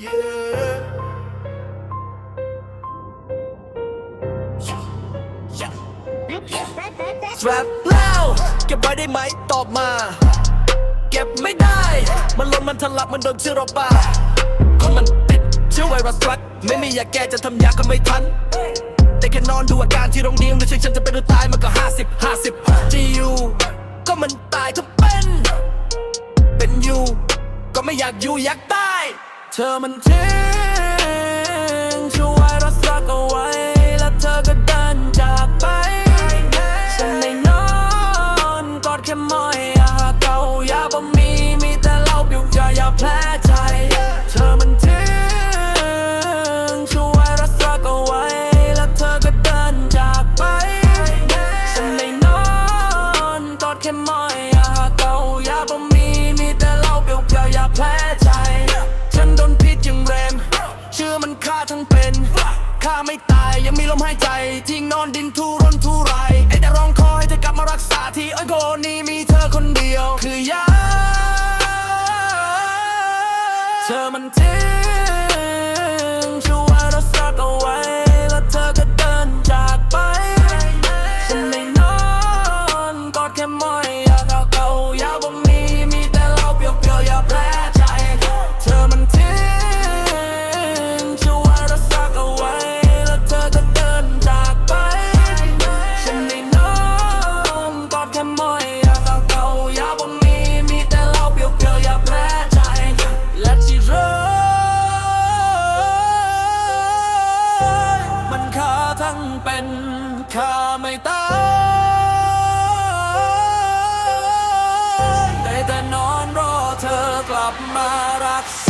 แรปแล้วเก็บไว้ได้ไหมตอบมา เก็บไม่ได้ มันล้นมันทะลักมันโดนเชื้อโรคบาดคนมันติดเชื้อไวรัสรักไม่มียาแก้จะทำยาก็ไม่ทัน แต่แค่นอนดูอาการที่โรงเรียนหรือเชื่ฉันจะเป็นหรือตายมันก็ 50 50จะอยู่ก็มันตายถ้าเป็น เป็นอยู่ ก็ไม่อยากอยู่อยากตาย ธอมันทิ้ มันฆ่าทั้งเป็นฆ่าไม่ตายยังมีลมหายใจ ทิ้งนอนดินทุรนทุรายไอ้แต่ร้องคอยเธอกลับมารักษาที่อ้อยโกนี้มีเธอคนเดียว คือยาเธอมันทิ้ง เป็นข้าไม่ตายได้แต่นอนรอเธอกลับมารักษ